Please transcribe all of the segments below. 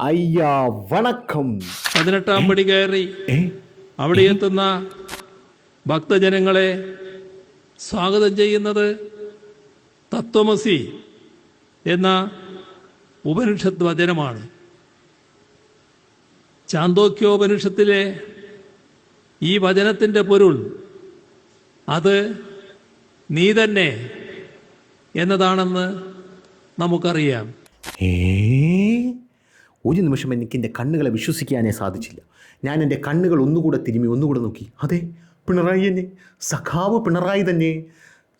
അയ്യാ വണക്കം പതിനെട്ടാം പടി കയറി അവിടെ എത്തുന്ന ഭക്തജനങ്ങളെ സ്വാഗതം ചെയ്യുന്നത് തത്വമസി എന്ന ഉപനിഷത്ത് വചനമാണ് ചാന്തോക്യോപനിഷത്തിലെ ഈ വചനത്തിന്റെ പൊരുൾ അത് നീ തന്നെ എന്നതാണെന്ന് നമുക്കറിയാം. ഏ? ഒരു നിമിഷം എനിക്ക് എന്റെ കണ്ണുകളെ വിശ്വസിക്കാനേ സാധിച്ചില്ല. ഞാൻ എന്റെ കണ്ണുകൾ ഒന്നുകൂടെ തിരുമി ഒന്നുകൂടെ നോക്കി. അതെ പിണറായി തന്നെ. സഖാവ് പിണറായി തന്നെ.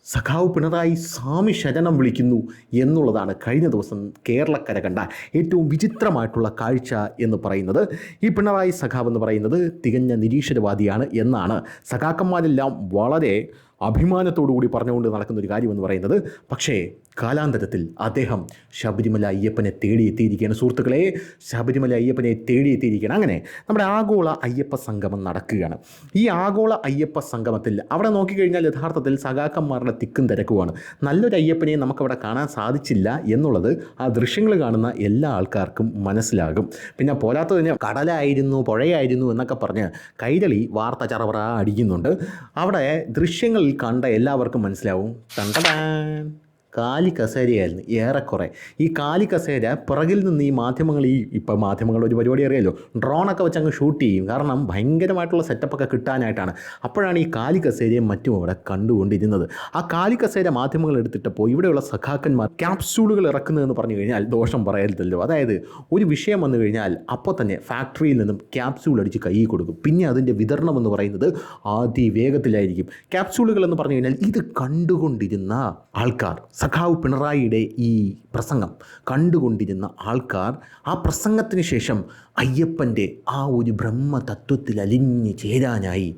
സഖാവ് പിണറായി സ്വാമി ശരണം വിളിക്കുന്നു എന്നുള്ളതാണ് കഴിഞ്ഞ ദിവസം കേരളക്കര കണ്ട ഏറ്റവും വിചിത്രമായിട്ടുള്ള കാഴ്ച എന്ന് പറയുന്നത്. ഈ പിണറായി സഖാവ് എന്ന് പറയുന്നത് തികഞ്ഞ നിരീശ്വരവാദിയാണ് എന്നാണ്. സഖാക്കന്മാരെല്ലാം വളരെ അഭിമാനത്തോടു കൂടി പറഞ്ഞുകൊണ്ട് നടക്കുന്ന ഒരു കാര്യമെന്ന് പറയുന്നത് പക്ഷേ കാലാന്തരത്തിൽ അദ്ദേഹം ശബരിമല അയ്യപ്പനെ തേടിയെത്തിയിരിക്കുകയാണ്. സുഹൃത്തുക്കളെ ശബരിമല അയ്യപ്പനെ തേടിയെത്തിയിരിക്കുകയാണ്. അങ്ങനെ നമ്മുടെ ആഗോള അയ്യപ്പ സംഗമം നടക്കുകയാണ്. ഈ ആഗോള അയ്യപ്പ സംഗമത്തിൽ അവിടെ നോക്കിക്കഴിഞ്ഞാൽ യഥാർത്ഥത്തിൽ സഖാക്കന്മാരുടെ തിക്കും തിരക്കുമാണ്. നല്ലൊരു അയ്യപ്പനെ നമുക്കവിടെ കാണാൻ സാധിച്ചില്ല എന്നുള്ളത് ആ ദൃശ്യങ്ങൾ കാണുന്ന എല്ലാ ആൾക്കാർക്കും മനസ്സിലാകും. പിന്നെ പോരാത്തതിന് കടലായിരുന്നു പുഴയായിരുന്നു എന്നൊക്കെ പറഞ്ഞ് കൈതളി വാർത്ത ചറവറ അടിക്കുന്നുണ്ട്. അവിടെ ദൃശ്യങ്ങളിൽ കണ്ട എല്ലാവർക്കും മനസ്സിലാവും. തണ്ടടാൻ കാലി കസേരയായിരുന്നു ഏറെക്കുറെ. ഈ കാലി കസേര പുറകിൽ നിന്ന് ഈ മാധ്യമങ്ങൾ ഈ ഇപ്പോൾ മാധ്യമങ്ങളുടെ ഒരു പരിപാടി അറിയാലോ? ഡ്രോണൊക്കെ വെച്ച് അങ്ങ് ഷൂട്ട് ചെയ്യും. കാരണം ഭയങ്കരമായിട്ടുള്ള സെറ്റപ്പൊക്കെ കിട്ടാനായിട്ടാണ്. അപ്പോഴാണ് ഈ കാലി കസേരയും മറ്റും അവിടെ കണ്ടുകൊണ്ടിരുന്നത്. ആ കാലി കസേര മാധ്യമങ്ങൾ എടുത്തിട്ടപ്പോൾ ഇവിടെയുള്ള സഖാക്കന്മാർ ക്യാപ്സ്യൂളുകൾ ഇറക്കുന്നതെന്ന് പറഞ്ഞു കഴിഞ്ഞാൽ ദോഷം പറയരുതല്ലോ. അതായത് ഒരു വിഷയം വന്നു കഴിഞ്ഞാൽ അപ്പോൾ തന്നെ ഫാക്ടറിയിൽ നിന്നും ക്യാപ്സ്യൂൾ അടിച്ച് കൈ കൊടുക്കും. പിന്നെ അതിന്റെ വിതരണം എന്ന് പറയുന്നത് അതിവേഗത്തിലായിരിക്കും. ക്യാപ്സ്യൂളുകൾ എന്ന് പറഞ്ഞു കഴിഞ്ഞാൽ ഇത് കണ്ടുകൊണ്ടിരുന്ന ആൾക്കാർ. സഖാവ് പിണറായിയുടെ ഈ പ്രസംഗം കണ്ടുകൊണ്ടിരുന്ന ആൾക്കാർ ആ പ്രസംഗത്തിന് ശേഷം അയ്യപ്പന്റെ ആ ഒരു ബ്രഹ്മതത്വത്തിൽ അലിഞ്ഞു ചേരാനായി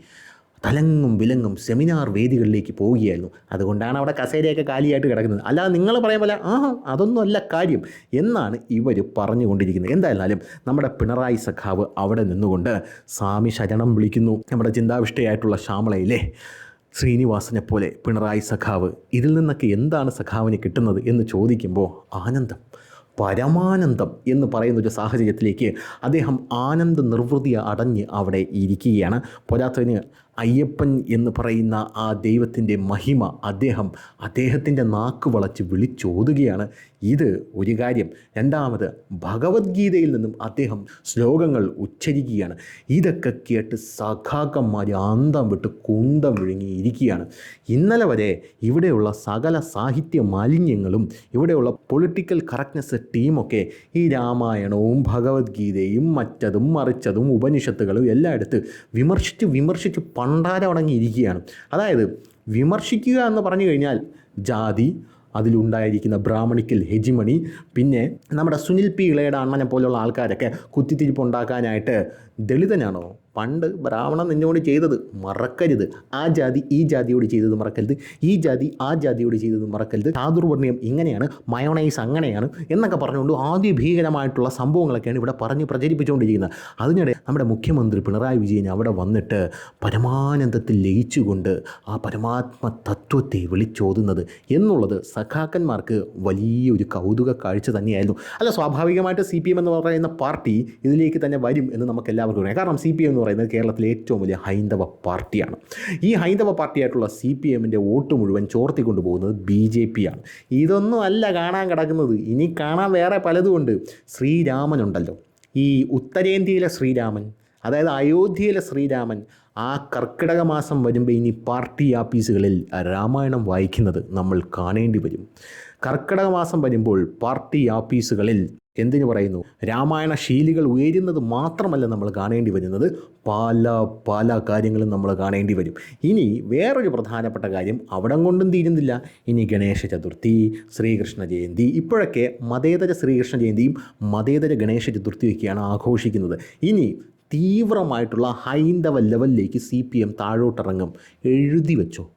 തലങ്ങും വിലങ്ങും സെമിനാർ വേദികളിലേക്ക് പോവുകയായിരുന്നു. അതുകൊണ്ടാണ് അവിടെ കസേരയൊക്കെ കാലിയായിട്ട് കിടക്കുന്നത്. അല്ലാതെ നിങ്ങൾ പറയാൻ പോലെ ആ അതൊന്നും അല്ല കാര്യം എന്നാണ് ഇവർ പറഞ്ഞുകൊണ്ടിരിക്കുന്നത്. എന്തായിരുന്നാലും നമ്മുടെ പിണറായി സഖാവ് അവിടെ നിന്നുകൊണ്ട് സ്വാമി ശരണം വിളിക്കുന്നു. നമ്മുടെ ചിന്താവിഷ്ടയായിട്ടുള്ള ശ്യാമളയിലെ ശ്രീനിവാസനെ പോലെ പിണറായി സഖാവ് ഇതിൽ നിന്നൊക്കെ എന്താണ് സഖാവിന് കിട്ടുന്നത് എന്ന് ചോദിക്കുമ്പോൾ ആനന്ദം പരമാനന്ദം എന്ന് പറയുന്ന ഒരു സാഹചര്യത്തിലേക്ക് അദ്ദേഹം ആനന്ദ നിർവൃതി അടഞ്ഞ് അവിടെ ഇരിക്കുകയാണ്. പോരാത്തതിന് അയ്യപ്പൻ എന്ന് പറയുന്ന ആ ദൈവത്തിന്റെ മഹിമ അദ്ദേഹം അദ്ദേഹത്തിന്റെ നാക്ക് വളച്ച് വിളിച്ചോതുകയാണ്. ഇത് ഒരു കാര്യം. രണ്ടാമത് ഭഗവത്ഗീതയിൽ നിന്നും അദ്ദേഹം ശ്ലോകങ്ങൾ ഉച്ചരിക്കുകയാണ്. ഇതൊക്കെ കേട്ട് സഖാക്കന്മാർ അന്തം വിട്ട് കുന്തം വിഴുങ്ങിയിരിക്കുകയാണ് ഇന്നലെ വരെ ഇവിടെയുള്ള സകല സാഹിത്യ മാലിന്യങ്ങളും ഇവിടെയുള്ള പൊളിറ്റിക്കൽ കറക്റ്റ്നെസ് ടീമൊക്കെ ഈ രാമായണവും ഭഗവത്ഗീതയും മറ്റതും മറിച്ചതും ഉപനിഷത്തുകളും എല്ലാം വിമർശിച്ച് വിമർശിച്ച് പണ്ടാരമടങ്ങിയിരിക്കുകയാണ് അതായത് വിമർശിക്കുക എന്ന് പറഞ്ഞു കഴിഞ്ഞാൽ ജാതി അതിലുണ്ടായിരിക്കുന്ന ബ്രാഹ്മണിക്കൽ ഹെജിമണി പിന്നെ നമ്മുടെ സുനിൽ പി ഇളയുടെ അണ്ണനെ പോലെയുള്ള ആൾക്കാരൊക്കെ കുത്തിത്തിരിപ്പ് ഉണ്ടാക്കാനായിട്ട് ദളിതനാണോ? പണ്ട് ബ്രാഹ്മണൻ നിന്നോട് ചെയ്തത് മറക്കരുത്. ആ ജാതി ഈ ജാതിയോട് ചെയ്തത് മറക്കരുത്. ഈ ജാതി ആ ജാതിയോട് ചെയ്തത് മറക്കരുത്. ചാതുർവർണയം ഇങ്ങനെയാണ് മയോണൈസ് അങ്ങനെയാണ് എന്നൊക്കെ പറഞ്ഞുകൊണ്ട് ആദ്യ ഭീകരമായിട്ടുള്ള സംഭവങ്ങളൊക്കെയാണ് ഇവിടെ പറഞ്ഞ് പ്രചരിപ്പിച്ചുകൊണ്ടിരിക്കുന്നത്. അതിനിടെ നമ്മുടെ മുഖ്യമന്ത്രി പിണറായി വിജയൻ അവിടെ വന്നിട്ട് പരമാനന്ദത്തിൽ ലയിച്ചുകൊണ്ട് ആ പരമാത്മ തത്വത്തെ വിളിച്ചോതുന്നത് എന്നുള്ളത് സഖാക്കന്മാർക്ക് വലിയൊരു കൗതുക കാഴ്ച തന്നെയായിരുന്നു. അല്ല സ്വാഭാവികമായിട്ട് സി പി എം എന്ന് പറയുന്ന പാർട്ടി ഇതിലേക്ക് തന്നെ വരും എന്ന് നമുക്ക് എല്ലാവർക്കും അറിയാം. കാരണം സി പി എം എന്ന് പറയുന്നത് കേരളത്തിലെ ഏറ്റവും വലിയ ഹൈന്ദവ പാർട്ടിയാണ്. ഈ ഹൈന്ദവ പാർട്ടിയായിട്ടുള്ള സി പി എമ്മിന്റെ വോട്ട് മുഴുവൻ ചോർത്തിക്കൊണ്ടു പോകുന്നത് ബി ജെ പി ആണ് ഇതൊന്നും അല്ല കാണാൻ കിടക്കുന്നത്. ഇനി കാണാൻ വേറെ പലതുമുണ്ട് ശ്രീരാമനുണ്ടല്ലോ ഈ ഉത്തരേന്ത്യയിലെ ശ്രീരാമൻ അതായത് അയോധ്യയിലെ ശ്രീരാമൻ ആ കർക്കിടക മാസം വരുമ്പോൾ ഇനി പാർട്ടി ആഫീസുകളിൽ രാമായണം വായിക്കുന്നത് നമ്മൾ കാണേണ്ടി വരും. കർക്കിടക മാസം വരുമ്പോൾ പാർട്ടി ആഫീസുകളിൽ എന്തിനു പറയുന്നു? രാമായണ ശീലികൾ ഉയരുന്നത് മാത്രമല്ല നമ്മൾ കാണേണ്ടി വരുന്നത്. പല പല കാര്യങ്ങളും നമ്മൾ കാണേണ്ടി വരും. ഇനി വേറൊരു പ്രധാനപ്പെട്ട കാര്യം അവിടം കൊണ്ടും തീരുന്നില്ല. ഇനി ഗണേശ ചതുർത്ഥി ശ്രീകൃഷ്ണ ജയന്തി ഇപ്പോഴൊക്കെ മതേതര ശ്രീകൃഷ്ണ ജയന്തിയും മതേതര ഗണേശ ചതുർത്ഥിയൊക്കെയാണ് ആഘോഷിക്കുന്നത്. ഇനി തീവ്രമായിട്ടുള്ള ഹൈന്ദവ ലെവലിലേക്ക് സി പി എം താഴോട്ടിറങ്ങും. എഴുതി വെച്ചോ.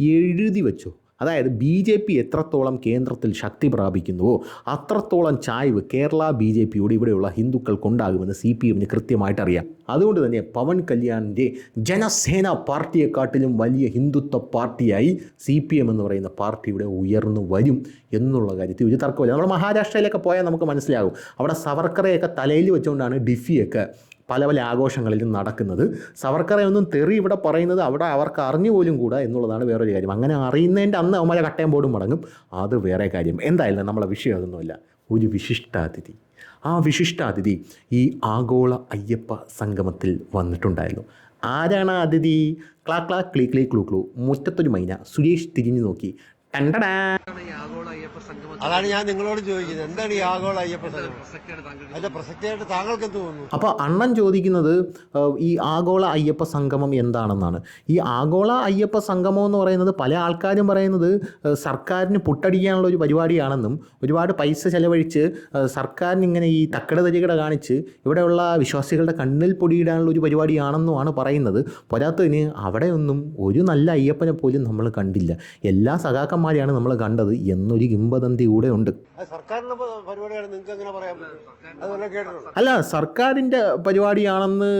എഴുതി വെച്ചോ. അതായത് ബി ജെ പി എത്രത്തോളം കേന്ദ്രത്തിൽ ശക്തി പ്രാപിക്കുന്നുവോ അത്രത്തോളം ചായ്വ് കേരള ബി ജെ പിയോട് ഇവിടെയുള്ള ഹിന്ദുക്കൾക്കുണ്ടാകുമെന്ന് സി പി എമ്മിന് കൃത്യമായിട്ട് അറിയാം അതുകൊണ്ട് തന്നെ പവൻ കല്യാണിന്റെ ജനസേന പാർട്ടിയെക്കാട്ടിലും വലിയ ഹിന്ദുത്വ പാർട്ടിയായി സി പി എം എന്ന് പറയുന്ന പാർട്ടി ഇവിടെ ഉയർന്നു വരും എന്നുള്ള കാര്യത്തിൽ ഒരു തർക്കമില്ല. നമ്മൾ മഹാരാഷ്ട്രയിലൊക്കെ പോയാൽ നമുക്ക് മനസ്സിലാകും. അവിടെ സവർക്കറെയൊക്കെ തലയിൽ വെച്ചുകൊണ്ടാണ് ഡിഫിയൊക്കെ പല പല ആഘോഷങ്ങളിലും നടക്കുന്നത്. സവർക്കറെ ഒന്നും തെറി ഇവിടെ പറയുന്നത് അവിടെ അവർക്ക് അറിഞ്ഞു പോലും കൂടാ എന്നുള്ളതാണ് വേറൊരു കാര്യം. അങ്ങനെ അറിയുന്നതിന്റെ അന്ന് അവന്മാരെ കട്ടയം ബോർഡും മടങ്ങും. അത് വേറെ കാര്യം. എന്തായാലും നമ്മളെ വിഷയം അതൊന്നുമല്ല. ഒരു വിശിഷ്ടാതിഥി. ആ വിശിഷ്ടാതിഥി ഈ ആഗോള അയ്യപ്പ സംഗമത്തിൽ വന്നിട്ടുണ്ടായിരുന്നു. ആരാണ് അതിഥി? ക്ലാ ക്ലാ ക്ലീ ക്ലീ ക്ലൂ ക്ലൂ. മുറ്റത്തൊരു മൈന. സുരേഷ് തിരിഞ്ഞു നോക്കി. ടണ്ടടാ അതാണ് ഞാൻ നിങ്ങളോട് ചോദിക്കുന്നത് എന്താണ് ഈ ആഗോള അയ്യപ്പ സംഗമം അതിന്റെ പ്രസക്തിയായിട്ട് താങ്കൾക്ക് എന്ത് തോന്നുന്നു? അപ്പോൾ അണ്ണൻ ചോദിക്കുന്നത് ഈ ആഗോള അയ്യപ്പ സംഗമം എന്താണെന്നാണ്. ഈ ആഗോള അയ്യപ്പ സംഗമം എന്ന് പറയുന്നത് പല ആൾക്കാരും പറയുന്നത് സർക്കാരിന് പുട്ടടിക്കാനുള്ള ഒരു പരിപാടിയാണെന്നും ഒരുപാട് പൈസ ചെലവഴിച്ച് സർക്കാരിന് ഇങ്ങനെ ഈ തക്കട തരികട കാണിച്ച് ഇവിടെയുള്ള വിശ്വാസികളുടെ കണ്ണിൽ പൊടിയിടാനുള്ള ഒരു പരിപാടിയാണെന്നുമാണ് പറയുന്നത്. പോരാത്തതിന് അവിടെയൊന്നും ഒരു നല്ല അയ്യപ്പനെ പോലും നമ്മൾ കണ്ടില്ല. എല്ലാ സഖാക്കന്മാരെയാണ് നമ്മൾ കണ്ടത് എന്നൊരു കിംബദന്തി കൂടെ ഉണ്ട്. അല്ല സർക്കാരിന്റെ പരിപാടിയാണെന്ന്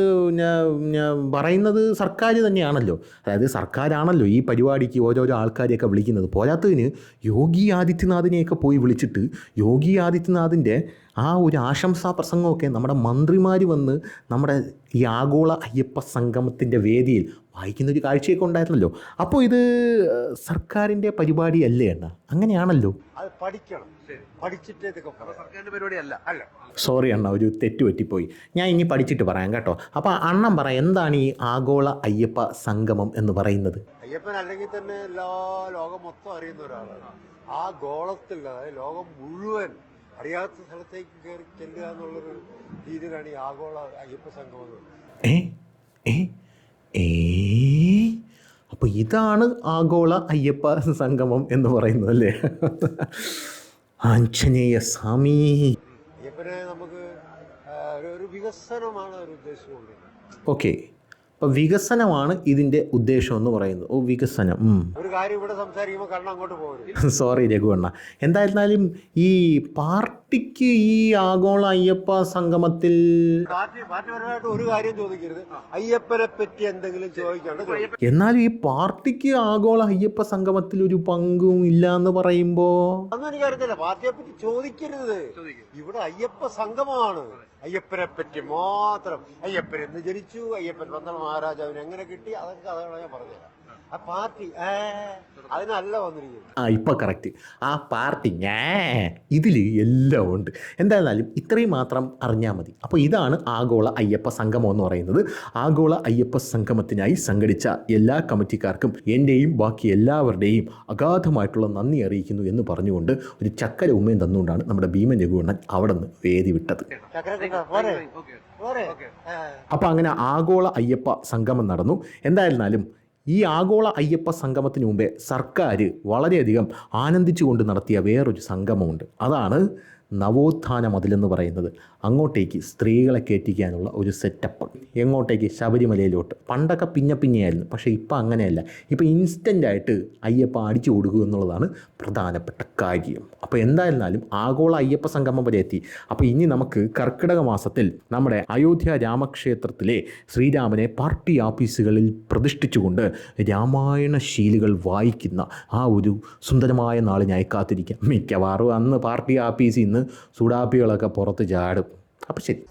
ഞാൻ ഞാൻ പറയുന്നത് സർക്കാർ തന്നെയാണല്ലോ. അതായത് സർക്കാരാണല്ലോ ഈ പരിപാടിക്ക് ഓരോരോ ആൾക്കാരെയൊക്കെ വിളിക്കുന്നത്. പോരാത്തതിന് യോഗി ആദിത്യനാഥിനെയൊക്കെ പോയി വിളിച്ചിട്ട് യോഗി ആദിത്യനാഥിന്റെ ആ ഒരു ആശംസാ പ്രസംഗമൊക്കെ നമ്മുടെ മന്ത്രിമാർ വന്ന് നമ്മുടെ ഈ ആഗോള അയ്യപ്പ സംഗമത്തിന്റെ വേദിയിൽ വായിക്കുന്ന ഒരു കാഴ്ചയൊക്കെ ഉണ്ടായിരുന്നല്ലോ. അപ്പോൾ ഇത് സർക്കാരിന്റെ പരിപാടി അല്ലേ എണ്ണ അങ്ങനെയാണല്ലോ. അത് പഠിക്കണം. പഠിച്ചിട്ടേ പരിപാടിയല്ല. അല്ല. സോറി അണ്ണ ഒരു തെറ്റ് പറ്റിപ്പോയി ഞാൻ ഇനി പഠിച്ചിട്ട് പറയാം കേട്ടോ. അപ്പോൾ അണ്ണം പറ എന്താണ് ഈ ആഗോള അയ്യപ്പ സംഗമം എന്ന് പറയുന്നത്? അയ്യപ്പൻ അല്ലെങ്കിൽ തന്നെ എല്ലാ ലോകം മൊത്തം അറിയുന്ന ഒരാളാണ്. ആ ഗോളത്തിൽ ലോകം മുഴുവൻ അറിയാത്ത സ്ഥലത്തേക്ക് കയറി ചെല്ലുക എന്നുള്ളൊരു രീതിയിലാണ് ഈ ആഗോള അയ്യപ്പ സംഗമം അപ്പൊ പറയുന്നത്. ഏ? ഏ? ഏ? അപ്പോൾ ഇതാണ് ആഗോള അയ്യപ്പ സംഗമം എന്ന് പറയുന്നത് അല്ലേ? ആഞ്ജനേയ സ്വാമി. അയ്യപ്പനെ നമുക്ക് ഒരു- ഒരു വികസനമാണ് ഒരു ഉദ്ദേശം ഓക്കെ. അപ്പോൾ വികസനമാണ് ഇതിന്റെ ഉദ്ദേശം എന്ന് പറയുന്നത്. ഓ വികസനം. ഒരു കാര്യം ഇവിടെ സംസാരിക്കുമ്പോൾ കണ്ണ് അങ്ങോട്ട് പോകരുത് സോറി രഘുവണ്ണ എന്തായിരുന്നാലും ഈ പാർട്ടിക്ക് ഈ ആഗോള അയ്യപ്പ സംഗമത്തിൽ പാർട്ടി പാർട്ടിപരമായിട്ട് ഒരു കാര്യം ചോദിക്കരുത്. അയ്യപ്പനെ പറ്റി എന്തെങ്കിലും ചോദിക്കാണ്ട് ചോദിക്കണം. എന്നാലും ഈ പാർട്ടിക്ക് ആഗോള അയ്യപ്പ സംഗമത്തിൽ ഒരു പങ്കും ഇല്ല എന്ന് പറയുമ്പോ അതൊന്നും എനിക്കറിയത്തില്ല. പാർട്ടിയെ പറ്റി ചോദിക്കരുത്. ഇവിടെ അയ്യപ്പ സംഗമമാണ്. അയ്യപ്പനെ പറ്റി മാത്രം. അയ്യപ്പൻ എന്ന് ജനിച്ചു അയ്യപ്പൻ പന്തള മഹാരാജാവിന് എങ്ങനെ കിട്ടി? അതൊക്കെ അതാണ് ഞാൻ പറഞ്ഞത് ആ പാർട്ടി അതിനല്ല വന്നിരിക്കുന്നത്. ആ ഇപ്പോൾ കറക്റ്റ് ആ പാർട്ടി ഞാ ഇതിൽ എല്ലാം ഉണ്ട്. എന്തായിരുന്നാലും ഇത്രയും മാത്രം അറിഞ്ഞാൽ മതി. അപ്പോൾ ഇതാണ് ആഗോള അയ്യപ്പ സംഗമം എന്ന് പറയുന്നത്. ആഗോള അയ്യപ്പ സംഗമത്തിനായി സംഘടിച്ച എല്ലാ കമ്മിറ്റിക്കാർക്കും എന്റെയും ബാക്കി എല്ലാവരുടെയും അഗാധമായിട്ടുള്ള നന്ദി അറിയിക്കുന്നു എന്ന് പറഞ്ഞുകൊണ്ട് ഒരു ചക്കര ഉമ്മയും തന്നുകൊണ്ടാണ് നമ്മുടെ ഭീമൻ രഘുവണ്ണൻ അവിടെ നിന്ന് വേദി വിട്ടത്. അപ്പോൾ അങ്ങനെ ആഗോള അയ്യപ്പ സംഗമം നടന്നു. എന്തായിരുന്നാലും ഈ ആഗോള അയ്യപ്പ സംഗമത്തിന് മുമ്പേ സർക്കാർ വളരെയധികം ആനന്ദിച്ചുകൊണ്ട് നടത്തിയ വേറൊരു സംഗമമുണ്ട്. അതാണ് നവോത്ഥാന മതിലെന്ന് പറയുന്നത്. അങ്ങോട്ടേക്ക് സ്ത്രീകളെ കയറ്റിക്കാനുള്ള ഒരു സെറ്റപ്പ് എങ്ങോട്ടേക്ക് ശബരിമലയിലോട്ട്? പണ്ടൊക്കെ പിന്നെ പിന്നെയായിരുന്നു പക്ഷേ ഇപ്പം അങ്ങനെയല്ല. ഇപ്പം ഇൻസ്റ്റന്റായിട്ട് അയ്യപ്പ അടിച്ചു കൊടുക്കുക എന്നുള്ളതാണ് പ്രധാനപ്പെട്ട കാര്യം. അപ്പോൾ എന്തായിരുന്നാലും ആഗോള അയ്യപ്പ സംഗമം വരെ എത്തി. അപ്പോൾ ഇനി നമുക്ക് കർക്കിടക മാസത്തിൽ നമ്മുടെ അയോധ്യ രാമക്ഷേത്രത്തിലെ ശ്രീരാമനെ പാർട്ടി ഓഫീസുകളിൽ പ്രതിഷ്ഠിച്ചുകൊണ്ട് രാമായണ ശീലുകൾ വായിക്കുന്ന ആ ഒരു സുന്ദരമായ നാളിനായി കാത്തിരിക്കാം. മിക്കവാറും അന്ന് പാർട്ടി ആഫീസിൽ നിന്ന് സുഡാപ്പികളൊക്കെ പുറത്ത് ചാടും. അപ്പോൾ ശരി